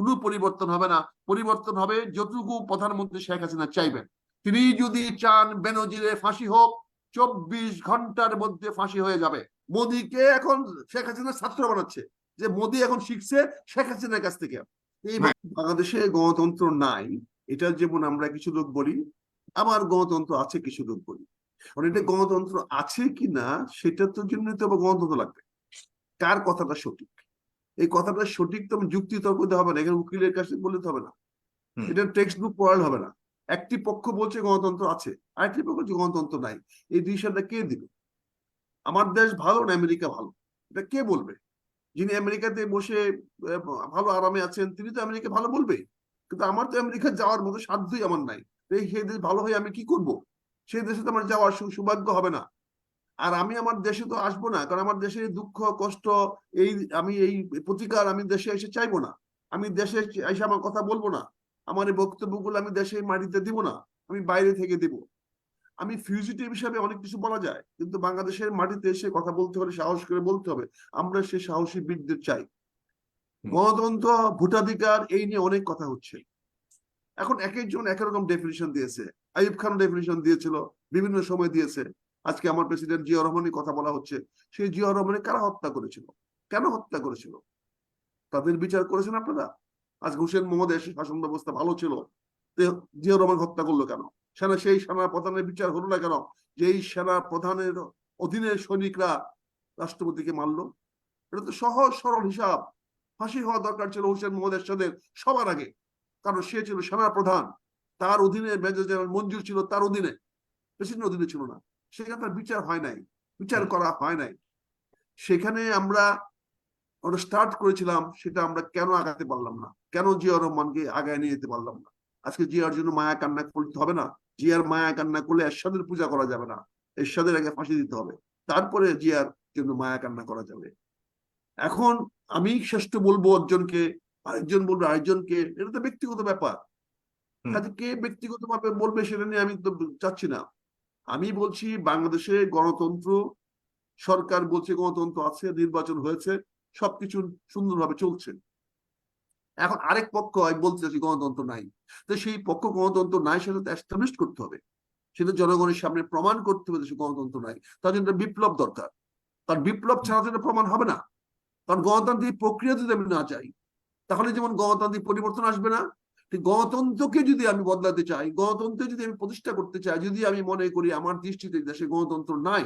কোনো পরিবর্তন হবে না। পরিবর্তন হবে যতটুকু প্রধানমন্ত্রী শেখ হাসিনা চাইবেন। তিনি যদি চান বেনজিরে ফাঁসি হোক চব্বিশ ঘণ্টার মধ্যে ফাঁসি হয়ে যাবে। মোদীকে এখন শেখ হাসিনা ছাত্র বানাচ্ছে। যে মোদী এখন শিখছে শেখ হাসিনার কাছ থেকে। এই বাংলাদেশে গণতন্ত্র নাই। এটা যেমন আমরা কিছু লোক বলি আমার গণতন্ত্র আছে কিছু লোক বলি। কারণ এটা গণতন্ত্র আছে কি না সেটার তো জন্য তো গণতন্ত্র লাগবে। কার কথাটা সঠিক? এই কথাটা সঠিক তো যুক্তি তর্ক দিতে হবে না এখানে উকিলের কাছে বললে হবে না। এটা টেক্সট বুক পড়ালে হবে না। একটি পক্ষ বলছে গণতন্ত্র আছে আরেকটি পক্ষ বলছে গণতন্ত্র নাই। এই ডিসিশনটা কে দিল আমার দেশ ভালো না আমেরিকা ভালো? এটা কে বলবে? যিনি আমেরিকাতে বসে ভালো আরামে আছেন তিনি তো আমেরিকা ভালো বলবে। কিন্তু আমার তো আমেরিকা যাওয়ার মতো সাধ্যই আমার নাই। তো এই সেই দেশ ভালো হয়ে আমি কি করব? সেই দেশে তো আমার যাওয়ার সৌভাগ্য হবে না। আর আমি আমার দেশে তো আসব না কারণ আমার দেশে দুঃখ কষ্ট এই আমি এই প্রতিকার আমি দেশে এসে চাইব না। আমি দেশে এসে আমার কথা বলব না। আমার এই বক্তব্যগুলো আমি দেশে মাটিতে দিব না। আমি বাইরে থেকে দিব। আমি ফিউজিটিভ হিসাবে অনেক কিছু বলা যায় কিন্তু বাংলাদেশের মাটিতে এসে কথা বলতে হলে সাহস করে বলতে হবে আমরা সেই সাহসী বীরদের চাই। গণতন্ত্র ভোটাধিকার এই নিয়ে অনেক কথা হচ্ছে। এখন এক একজন এক রকম ডেফিনিশন দিয়েছে। আইব খান ডেফিনিশন দিয়েছিল বিভিন্ন সময় দিয়েছে। আজকে আমার প্রেসিডেন্ট জিয়া রহমানের কথা বলা হচ্ছে। সেই জিয়া রহমানের কারা হত্যা করেছিল? কেন হত্যা করেছিল? তাদের বিচার করেছেন আপনারা? আজ হোসেন মোহাম্মদ এসে শাসন ব্যবস্থা ভালো ছিল। জিয়া রহমান হত্যা করল কেন? সেনা সেই সেনা প্রধানের বিচার হলো না কেন? যেই সেনা প্রধানের অধীনে সৈনিকরা রাষ্ট্রপতিকে মারলো? এটা তো সহজ সরল হিসাব। ফাঁসি হওয়া দরকার ছিল হোসেন মোহাম্মদ এরশাদের সবার আগে। কারণ সে ছিল সেনা প্রধান তার অধীনে মেজর জেনারেল মঞ্জুর ছিল তার অধীনে। প্রেসিডেন্ট অধীনে ছিল না। সেখানে তার বিচার হয় নাই। বিচার করা হয় নাই। সেখানে আমরা ওটা স্টার্ট করেছিলাম সেটা আমরা কেন আগাতে পারলাম না? কেন জিয়া রহমানকে আগায় নিয়ে যেতে পারলাম না? আজকে জিয়ার জন্য মায়া কান্না করতে হবে না? জিয়ার মায়া কান্না করলে এরশাদের পূজা করা যাবে না। এরশাদের আগে ফাঁসি দিতে হবে। তারপরে জিয়ার জন্য মায়া কান্না করা যাবে। এখন আমি শ্রেষ্ঠ বলব একজনকে আরেকজন বলব আরেকজনকে এটা তো ব্যক্তিগত ব্যাপার। কাজে কে ব্যক্তিগত ভাবে বলবে সেটা নিয়ে আমি তো চাচ্ছি না। আমি বলছি বাংলাদেশে গণতন্ত্র, সরকার বলছে গণতন্ত্র আছে, নির্বাচন হয়েছে, সবকিছু সুন্দরভাবে চলছে। এখন আরেক পক্ষ বলতে চাচ্ছি গণতন্ত্র নাই। তো সেই পক্ষ গণতন্ত্র নাই, সেটা তো করতে হবে। সেটা জনগণের সামনে প্রমাণ করতে হবে সে গণতন্ত্র নাই। তার জন্য বিপ্লব দরকার। কারণ বিপ্লব ছাড়া তো প্রমাণ হবে না। কারণ গণতান্ত্রিক প্রক্রিয়া যদি আমি না চাই তাহলে যেমন গণতান্ত্রিক পরিবর্তন আসবে না গণতন্ত্রকে যদি আমি বদলাতে চাই গণতন্ত্র যদি আমি প্রতিষ্ঠা করতে চাই যদি আমি মনে করি আমার দৃষ্টিতে দেশে গণতন্ত্র নাই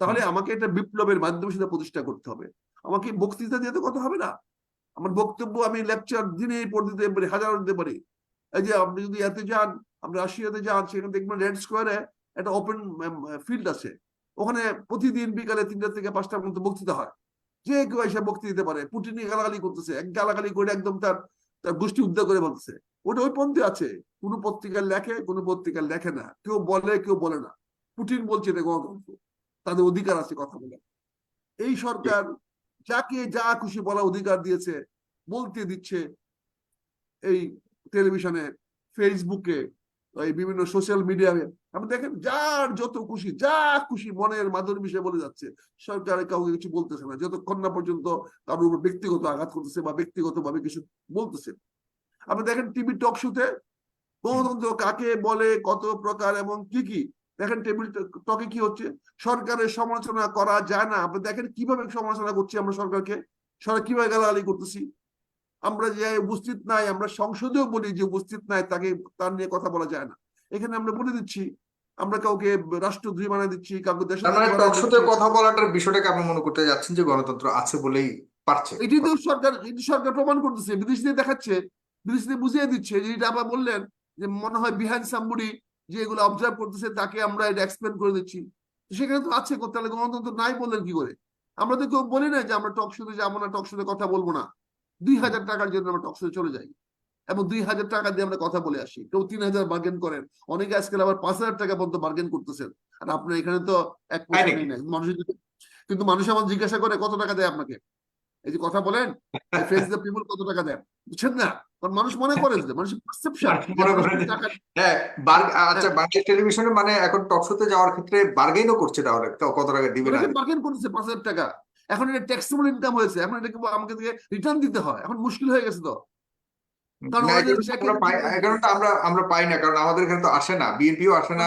তাহলে আমাকে একটা বিপ্লবের মাধ্যমে সেটা প্রতিষ্ঠা করতে হবে। আমাকে বক্তৃতা দিয়ে তো কথা হবে না। আমার বক্তব্য আমি লেকচার দিনে পড়ে দিতে পারি হাজার দিতে পারি। এই যে আপনি যদি এতে যান আপনি রাশিয়াতে যান সেখানে দেখবেন রেড স্কোয়ারে একটা ওপেন ফিল্ড আছে। ওখানে প্রতিদিন বিকালে তিনটা থেকে পাঁচটা মধ্যে বক্তৃতা হয়। যে কেউ এসে বক্তৃতা দিতে পারে। পুটিনি গালাগালি করতেছে এক গালাগালি করে একদম তার তার গোষ্ঠী উদ্ধার করে বলতেছে ওটা ওই পন্থে আছে। কোন পত্রিকার লেখে, কোন পত্রিকার লেখে না। কেউ বলে কেউ বলে না। পুটিন বলছে এটা গণতন্ত্র। তাদের অধিকার আছে কথা বলে এই সরকার যাকে যা খুশি বলা অধিকার দিয়েছে, বলতে দিচ্ছে এই টেলিভিশনে, ফেসবুকে, এই বিভিন্ন সোশ্যাল মিডিয়ায়। আপনি দেখেন, যার যত খুশি, যা খুশি মনের মাধুর বিষয়ে বলে যাচ্ছে, সরকার কাউকে কিছু বলতেছে না। যতক্ষণ না পর্যন্ত কারোর উপর ব্যক্তিগত আঘাত করতেছে বা ব্যক্তিগত ভাবে কিছু বলতেছে। আপনি দেখেন টিভি টক শোতে গণতন্ত্র কাকে বলে কত প্রকার এবং কি কি? দেখেন টেবিল টকে কি হচ্ছে? সরকারের সমালোচনা করা যায় না। আপনি দেখেন কীভাবে সমালোচনা করছি আমরা সরকারকে? সরকার কীভাবে গালাগালি করতেছি? আমরা যে উপস্থিত নাই আমরা সংসদেও বলি যে উপস্থিত নাই তাকে তার নিয়ে কথা বলা যায় না। এখানে আমরা বলে দিচ্ছি আমরা কাউকে রাষ্ট্রদ্রোহী বানিয়ে দিচ্ছি কাউকে দেশ মানে কথা বলাটার বিষয়টাকে আপনি মনে করতে যাচ্ছেন যে গণতন্ত্র আছে বলেই পারছে। এটি তো সরকার এটি সরকার প্রমাণ করতেছে বিদেশিদের দেখাচ্ছে। বিদেশিদের বুঝিয়ে দিচ্ছে যে এটা আবার বললেন যে মনে হয় বিহাইন্ড সাম্বুডি যে এগুলো অবজার্ভ করতেছে তাকে আমরা এটা এক্সপ্লেন করে দিচ্ছি। সেখানে তো আছে তাহলে গণতন্ত্র নাই বললেন কি করে? আমরা তো কেউ বলি না যে আমরা টক শোতে যাব না টক শোতে কথা বলব না। দুই হাজার টাকার জন্য আমরা টক শোতে চলে যাই। এবং দুই হাজার টাকা দিয়ে আমরা কথা বলে আসি। কেউ তিন হাজার বার্গেন করেন। অনেকে আজকাল আবার পাঁচ হাজার টাকা পর্যন্ত বার্গেন করতেছেন। আর আপনার এখানে তো এক মানুষ কিন্তু মানুষ আমার জিজ্ঞাসা করে কত টাকা দেয় আপনাকে? এই যে কথা বলেন ফেস দ্য পিপল কত টাকা দেন? বুঝছেন না? কারণ মানুষ মনে করে যে মানুষের পারসেপশন করে যে- টাকা হ্যাঁ আচ্ছা বাংলাদেশ টেলিভিশনে মানে এখন টক শোতে যাওয়ার ক্ষেত্রে বার্গেইনও করছে তাহলে। কত টাকা দিবে না? বার্গেন করতেছে পাঁচ হাজার টাকা। এখন এটা ট্যাক্সেবল ইনকাম হয়েছে। এখন এটাকে আমাকে রিটার্ন দিতে হয়? এখন মুশকিল হয়ে গেছে তো। আমরা পাই আমরা পাই না কারণ আমাদের এখানে তো আসে না। বিএনপিও আসে না।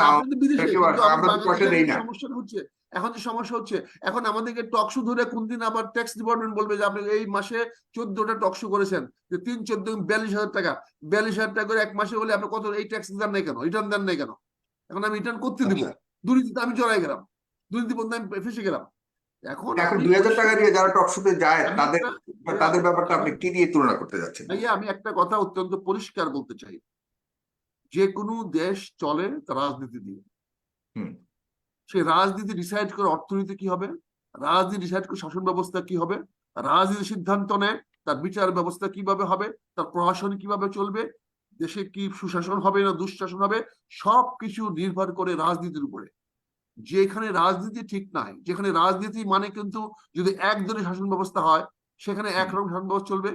আমরা পয়সা দেই না। সমস্যা হচ্ছে। এখন যে সমস্যা হচ্ছে এখন আমাদেরকে টকশো ধরে কোন দিন আবার ট্যাক্স ডিপার্টমেন্ট বলবে যে আপনি এই মাসে চোদ্দটা টকশো করেছেন যে তিন চোদ্দ বিয়াল্লিশ হাজার টাকা বিয়াল্লিশ হাজার টাকা করে এক মাসে হলে আপনি কত এই ট্যাক্স দেন নাই কেন রিটার্ন দেন নাই কেন? এখন আমি রিটার্ন করতে দিব আচ্ছা। দুর্নীতিতে আমি জড়াই গেলাম দুর্নীতি বন্ধ আমি ফেসে গেলাম। এখন এখন দুই হাজার টাকা দিয়ে যারা টকশোতে যায় তাদের তাদের ব্যাপারটা আপনি কি দিয়ে তুলনা করতে যাচ্ছেন? ভাইয়া আমি একটা কথা অত্যন্ত পরিষ্কার বলতে চাই। যে কোনো দেশ চলে রাজনীতি দিয়ে। হুম। সে রাজনীতি ডিসাইড করে অর্থনীতি কি হবে? রাজনীতি ডিসাইড করে শাসন ব্যবস্থা কি হবে? রাজনীতি সিদ্ধান্ত নেয় তার বিচার ব্যবস্থা কীভাবে হবে? তার প্রশাসন কীভাবে চলবে? দেশে কি সুশাসন হবে না দুঃশাসন হবে? সবকিছু নির্ভর করে রাজনীতির উপরে। যেখানে রাজনীতি ঠিক নাই যেখানে রাজনীতি মানে কিন্তু যদি একজনের শাসন ব্যবস্থা হয় সেখানে একরকম শাসন ব্যবস্থা চলবে।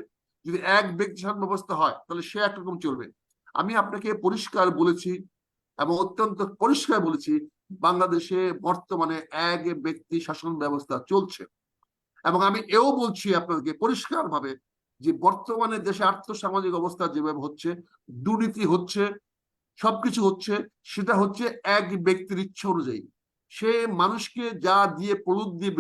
যদি এক ব্যক্তি শাসন ব্যবস্থা হয় তাহলে সে একরকম চলবে। আমি আপনাকে পরিষ্কার বলেছি এবং অত্যন্ত পরিষ্কার বলেছি বাংলাদেশে বর্তমানে এক ব্যক্তি শাসন ব্যবস্থা চলছে। এবং আমি এও বলছি আপনাদেরকে পরিষ্কার ভাবে যে বর্তমানে দেশে আর্থসামাজিক অবস্থা যেভাবে হচ্ছে, দুর্নীতি হচ্ছে, সবকিছু হচ্ছে, সেটা হচ্ছে এক ব্যক্তির ইচ্ছা অনুযায়ী। সে মানুষকে যা দিয়ে প্রলুদ দিয়ে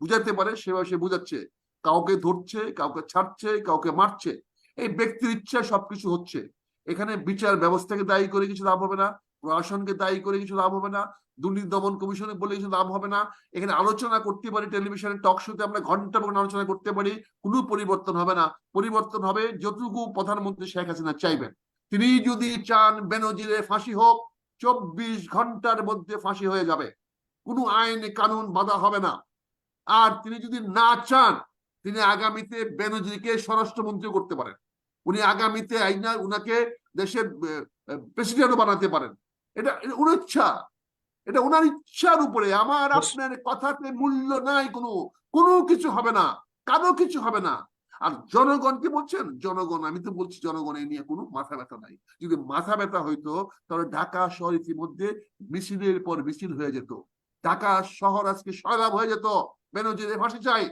বুঝাতে পারে, সেভাবে সে বুঝাচ্ছে। কাউকে ধরছে, কাউকে ছাড়ছে, কাউকে মারছে। এই ব্যক্তির ইচ্ছায় সবকিছু হচ্ছে। এখানে বিচার ব্যবস্থাকে দায়ী করে কিছু লাভ হবে না। প্রশাসনকে দায়ী করে কিছু লাভ হবে না, দুর্নীতি দমন কমিশনে বলে কিছু লাভ হবে না। এখানে আলোচনা করতে পারি, টেলিভিশনে টক শোতে আমরা ঘণ্টা পর আলোচনা করতে পারি, কোনো পরিবর্তন হবে না। পরিবর্তন হবে যতটুকু প্রধানমন্ত্রী শেখ হাসিনা চাইবেন। তিনি যদি চান বেনজিরে ফাঁসি হোক, চব্বিশ ঘণ্টার মধ্যে ফাঁসি হয়ে যাবে। কোনো আইন কানুন বাধা হবে না। আর তিনি যদি না চান, তিনি আগামীতে বেনজিরকে স্বরাষ্ট্রমন্ত্রী করতে পারেন। উনি আগামীতে আইনা, উনাকে দেশের প্রেসিডেন্টও বানাতে পারেন। এটা ওনার ইচ্ছা। এটা ওনার ইচ্ছার উপরে। আমার আপনার কথাতে মূল্য নাই কোনো। কোনো কিছু হবে না। কারও কিছু হবে না। আর জনগণ কি বলছেন? জনগণ আমি তো বলছি জনগণ এই নিয়ে কোনো মাথা ব্যথা নাই। যদি মাথা ব্যথা হইতো তাহলে ঢাকা শহর ইতিমধ্যে মিছিলের পর মিছিল হয়ে যেত। ঢাকা শহর আজকে সয়লাভ হয়ে যেত। বেনজিরের ফাঁসি চাই।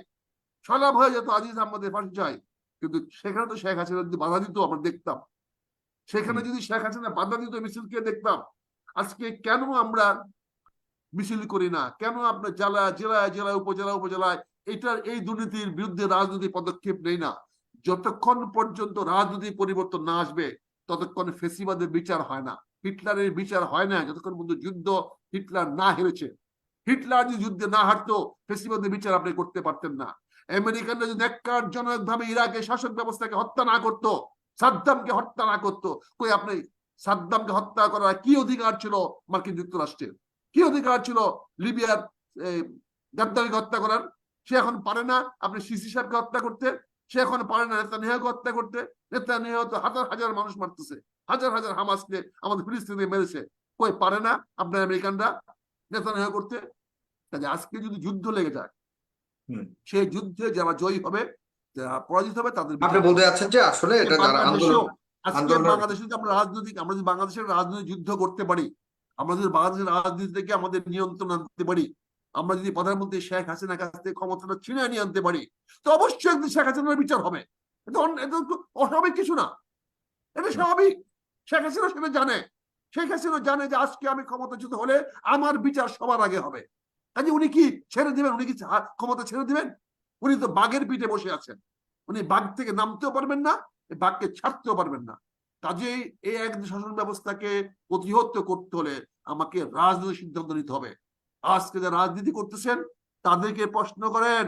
সয়লাভ হয়ে যেত আজিজ আহমদের ফাঁসি চাই। কিন্তু সেখানে তো শেখ হাসিনা যদি বাধা দিত আমরা দেখতাম। সেখানে যদি শেখ হাসিনা বাধা দিত মিছিলকে দেখতাম। আজকে কেন আমরা মিছিল করি না? কেন আপনার জেলা, জেলায় জেলায় উপজেলা উপজেলায় এটার এই দুর্নীতির বিরুদ্ধে রাজনৈতিক পদক্ষেপ নেই না? যতক্ষণ পর্যন্ত রাজনৈতিক পরিবর্তন না আসবে, ততক্ষণ ফেসিবাদের বিচার হয় না। হিটলারের বিচার হয় না, যতক্ষণ পর্যন্ত যুদ্ধ হিটলার না হেরেছে। হিটলার যদি যুদ্ধে না হারতো, ফেসিবাদের বিচার আপনি করতে পারতেন না। আমেরিকানরা যদি জনক ভাবে ইরাকের শাসক ব্যবস্থাকে হত্যা না করতো, সাদ্দামকে হত্যা না করতো, কই আপনি সাদ্দামকে হত্যা করার কি অধিকার ছিল মার্কিন যুক্তরাষ্ট্রের? কি অধিকার ছিল লিবিয়ার গাদ্দারিকে হত্যা করার? সে এখন পারে না। আপনি সিসি সাহেবকে হত্যা করতে। সে এখন পারে না। নেতা নেহাকে হত্যা করতে। নেতা নেহা তো হাজার হাজার মানুষ মারতেছে। হাজার হাজার হামাসকে আমাদের ফিলিস্তিনে মেরেছে। কই পারে না আপনার আমেরিকানরা নেতা নেহা করতে? কাজে আজকে যদি যুদ্ধ লেগে যায়। সেই যুদ্ধে যারা জয়ী হবে যারা পরাজিত হবে তাদের আপনি বলতে যাচ্ছেন যে আসলে এটা যারা আন্দোলন আজকে আন্দোলনের- বাংলাদেশে যদি আমরা রাজনৈতিক আমরা যদি বাংলাদেশের রাজনৈতিক যুদ্ধ করতে পারি আমরা যদি বাংলাদেশের রাজনীতি থেকে আমাদের নিয়ন্ত্রণ আনতে পারি আমরা যদি প্রধানমন্ত্রী শেখ হাসিনার কাছ থেকে ক্ষমতাটা ছিনে নিয়ে আনতে পারি তো অবশ্যই একদিন শেখ হাসিনার বিচার হবে। এটা অস্বাভাবিক কিছু না। এটা স্বাভাবিক। শেখ হাসিনা সেটা জানে। শেখ হাসিনা জানে যে আজকে আমি ক্ষমতাচ্যুত হলে আমার বিচার সবার আগে হবে। কাজে উনি কি ছেড়ে দিবেন? উনি কি ক্ষমতা ছেড়ে দিবেন? উনি তো বাঘের পিঠে বসে আছেন। উনি বাঘ থেকে নামতেও পারবেন না বাঘকে ছাড়তেও পারবেন না। কাজেই এই এক শাসন ব্যবস্থাকে প্রতিহত করতে হলে আমাকে রাজনৈতিক সিদ্ধান্ত নিতে হবে। আজকে যারা রাজনীতি করতেছেন তাদেরকে প্রশ্ন করেন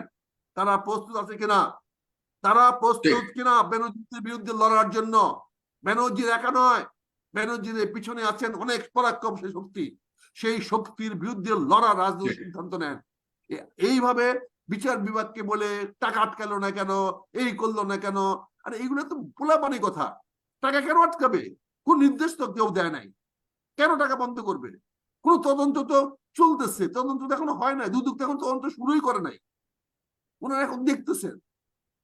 তারা প্রস্তুত আছে কিনা? তারা প্রস্তুত কিনা বেনজির বিরুদ্ধে লড়ার জন্য? বেনজির একা নয়। বেনজিরের পিছনে আছেন অনেক পরাক্রমশালী শক্তি। সেই শক্তির বিরুদ্ধে লড়া রাজনৈতিক সিদ্ধান্ত নেন। এইভাবে বিচার বিভাগকে বলে টাকা আটকালো না কেন এই করল না কেন? আরে এইগুলো তো পোলাপানি কথা। টাকা কেন আটকাবে? কোন নির্দেশ তো কেউ দেয় নাই। কেন টাকা বন্ধ করবে? কোন তদন্ত তো চলতেছে। তদন্ত তো এখনও হয় নাই। দুদক তো এখন তদন্ত শুরুই করে নাই। ওনারা এখন দেখতেছেন।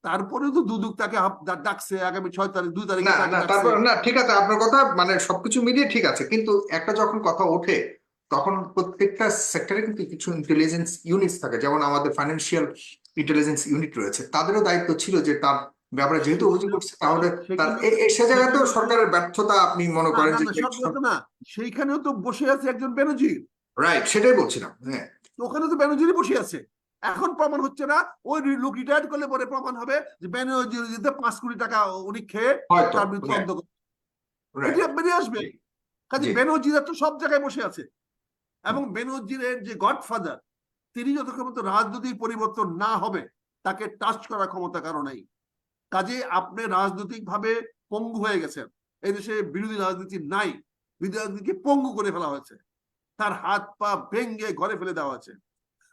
তারপরে তো দুদক তাকে ডাকছে আগামী ছয় তারিখ দুই তারিখে না ঠিক আছে আপনার কথা মানে সবকিছু মিলিয়ে ঠিক আছে। কিন্তু একটা যখন কথা ওঠে তখন প্রত্যেকটা সেক্টরে কিন্তু কিছু ইন্টেলিজেন্স ইউনিট থাকে। যেমন আমাদের ফাইন্যান্সিয়াল ইন্টেলিজেন্স ইউনিট রয়েছে। তাদেরও দায়িত্ব ছিল যে তার ব্যাপারে যেহেতু অভিযোগ করছে তাহলে তার সে জায়গাতেও সেখানে- সরকারের ব্যর্থতা আপনি মনে করেন যে না, সেইখানেও তো বসে আছে একজন বেনজির রাইট সেটাই বলছিলাম হ্যাঁ। ওখানে তো বেনজিরই বসে আছে। এখন প্রমাণ হচ্ছে না ওই লোক রিটায়ার করলে পরে প্রমাণ হবে যে বেনজির পাঁচ কোটি টাকা উনি খেয়ে তার হ্যাঁ, অন্তর্গত বেরিয়ে আসবে। কাজে। বেনজিরা তো সব জায়গায় বসে আছে। এবং বেনজিরের যে গডফাদার, তিনি যতক্ষণ রাজনৈতিক পরিবর্তন না হবে, তাকে টাচ করার ক্ষমতা কারও নাই। কাজে আপনি রাজনৈতিক ভাবে পঙ্গু হয়ে গেছেন। এই দেশে বিরোধী রাজনীতি নাই। বিরোধী রাজনীতিকে পঙ্গু করে ফেলা হয়েছে। তার হাত পা ভেঙ্গে ঘরে ফেলে দেওয়া আছে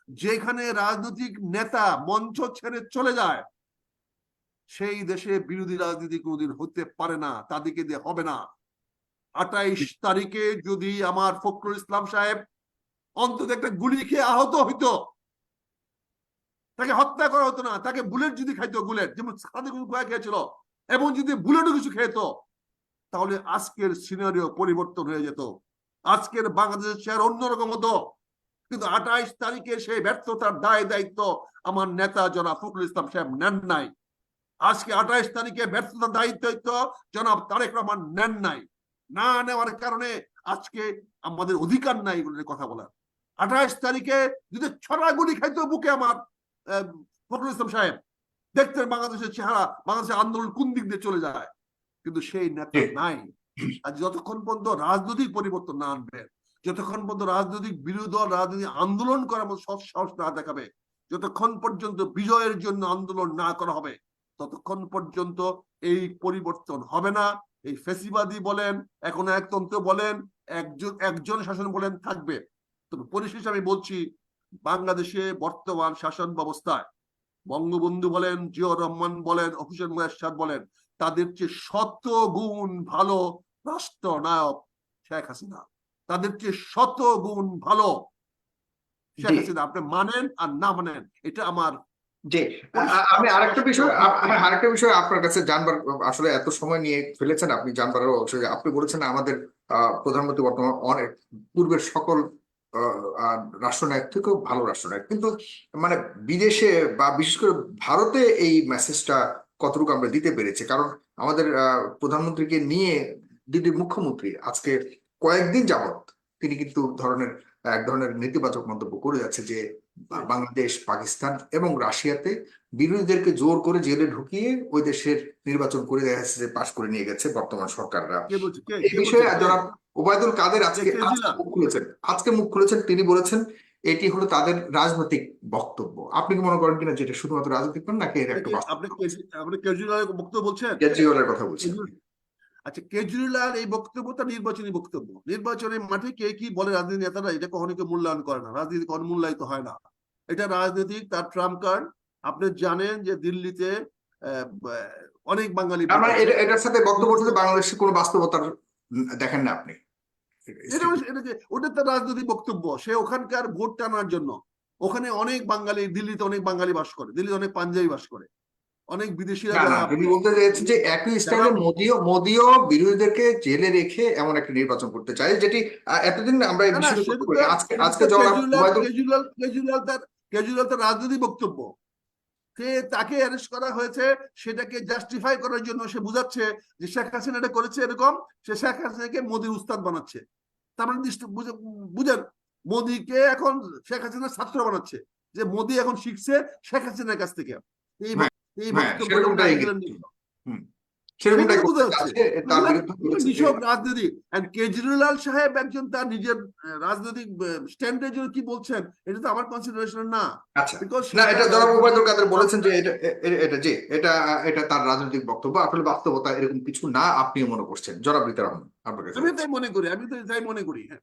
যেখানে রাজনৈতিক নেতা মঞ্চ ছেড়ে চলে যায়, সেই দেশে বিরোধী রাজনীতি কোনোদিন হতে পারে না, তাদেরকে দিয়ে হবে না। আঠাইশ তারিখে যদি আমার ফখরুল ইসলাম সাহেব অন্তত একটা গুলি খেয়ে আহত হইতো। তাকে হত্যা করা হতো না। তাকে বুলেট যদি খাইতো, বুলেট, যেমন খেয়েছিল এবং যদি বুলেটও কিছু খেত তাহলে আজকের সিনারিও পরিবর্তন হয়ে যেত। আজকের বাংলাদেশের চেয়ার অন্যরকম হতো। কিন্তু আঠাইশ তারিখে সেই ব্যর্থতার দায় দায়িত্ব আমার নেতা জনাব ফখরুল ইসলাম সাহেব নেন নাই। আজকে আঠাইশ তারিখে ব্যর্থতার দায়িত্ব জনাব তারেক রহমান নেন নাই। না নেওয়ার কারণে আজকে আমাদের অধিকার নাই এগুলো কথা বলার। আঠাইশ তারিখে যদি ছড়া গুলি খাইতো বুকে আমার ফখরুল ইসলাম সাহেব দেখতেন বাংলাদেশের চেহারা বাংলাদেশের আন্দোলন কোন দিক দিয়ে চলে যায়। কিন্তু সেই নেতা নাই। আর যতক্ষণ পর্যন্ত রাজনৈতিক পরিবর্তন না আনবে যতক্ষণ পর্যন্ত রাজনৈতিক বিরোধী দল রাজনৈতিক আন্দোলন করার মতো সৎ সাহস না দেখাবে যতক্ষণ পর্যন্ত বিজয়ের জন্য আন্দোলন না করা হবে ততক্ষণ পর্যন্ত এই পরিবর্তন হবে না। এই ফেসিবাদী বলেন এখন একতন্ত্র বলেন একজন একজন শাসন বলেন থাকবে। পরিশেষে আমি বলছি বাংলাদেশে বর্তমান শাসন ব্যবস্থায় বঙ্গবন্ধু বলেন জিয়র রহমান বলেন হোসেন মুয়াশাদ বলেন তাদের চেয়ে শত গুণ ভালো রাষ্ট্রনায়ক শেখ হাসিনা। তাদের চেয়ে শত গুণ ভালো শেখ হাসিনা। আপনি মানেন আর না মানেন এটা আমার আমি আরেকটা বিষয় আরেকটা বিষয় আপনার কাছে জানবার আসলে এত সময় নিয়ে ফেলেছেন আপনি জানবার অবশ্যই। আপনি বলেছেন আমাদের আহ, প্রধানমন্ত্রী বর্তমান অনেক পূর্বের সকল রাষ্ট্রনায়ক থেকেও ভালো রাষ্ট্রনায়ক। কিন্তু মানে বিদেশে বা বিশেষ করে ভারতে এই মেসেজটা কতটুকু আমরা দিতে পেরেছি? কারণ আমাদের প্রধানমন্ত্রীকে নিয়ে দিদি মুখ্যমন্ত্রী আজকে কয়েকদিন যাবত তিনি কিন্তু ধরনের এক ধরনের নেতিবাচক মন্তব্য করে যাচ্ছে যে বাংলাদেশ পাকিস্তান এবং রাশিয়াতে বিরোধীদেরকে জোর করে জেলে ঢুকিয়ে ওই দেশের নির্বাচন করে দেখা যাচ্ছে যে পাশ করে নিয়ে গেছে বর্তমান সরকাররা। এই বিষয়ে? জনাব ওবায়দুল কাদের আজকে? মুখ খুলেছেন। আজকে মুখ খুলেছেন তিনি বলেছেন এটি হলো তাদের রাজনৈতিক বক্তব্য। আপনি কি মনে করেন কিনা যেটা শুধুমাত্র রাজনৈতিক নাকি এর একটা আপনি- আপনি কেজরিওয়ালের বক্তব্য বলছেন? কেজরিওয়ালের কথা বলছেন আচ্ছা কেজরিওয়াল এই বক্তব্যটা নির্বাচনী বক্তব্য। নির্বাচনের মাঠে কে কি বলে রাজনীতি নেতারা এটা কখনো কেউ মূল্যায়ন করে না। রাজনীতি কখনো মূল্যায়িত হয় না। এটা রাজনৈতিক তার ট্রাম্প কার্ড। আপনি জানেন যে দিল্লিতে অনেক বাঙালি মানে এটার সাথে বক্তব্যের সাথে বাংলাদেশে কোনো বাস্তবতার দেখেন না আপনি। ওটা তার রাজনৈতিক বক্তব্য। সে ওখানকার ভোট টানার জন্য। ওখানে অনেক বাঙালি দিল্লিতে অনেক বাঙালি বাস করে দিল্লিতে অনেক পাঞ্জাবি বাস করে। অনেক বিদেশিরা তিনি বলতে চাইছেন যে একই স্টাইলে মোদিও মোদিও বিরোধীদেরকে জেলে রেখে এমন একটা নির্বাচন করতে চায় যেটি এতদিন আমরা এই বিষয়ে। আজকে আজকে কেজরিওয়াল কেজরিওয়াল তার কেজরিওয়াল তার রাজনৈতিক বক্তব্য। সে তাকে অ্যারেস্ট করা হয়েছে সেটাকে জাস্টিফাই করার জন্য সে বুঝাচ্ছে যে শেখ হাসিনা এটা করেছে এরকম সে শেখ হাসিনাকে মোদির উস্তাদ বানাচ্ছে। তার মানে বুঝেন মোদিকে এখন শেখ হাসিনার ছাত্র বানাচ্ছে যে মোদি এখন শিখছে শেখ হাসিনার কাছ থেকে। এই হ্যাঁ, এই সেরকমটাই তার বিরুদ্ধে যে- রাজনীতি কেজরিওয়াল সাহেব একজন তার নিজের রাজনৈতিক স্ট্যান্ডের জন্য কি বলছেন এটা তো আমার কনসিডারেশন না। আচ্ছা। না এটা জনাব ওবায়দুল কাদের বলেছেন যে এটা এটা জি এটা এটা তার রাজনৈতিক বক্তব্য। আসলে বাস্তবতা এরকম কিছু না আপনিও মনে করছেন। জনাব রহমান আপনার আমি তাই মনে করি আমি তো তাই মনে করি হ্যাঁ।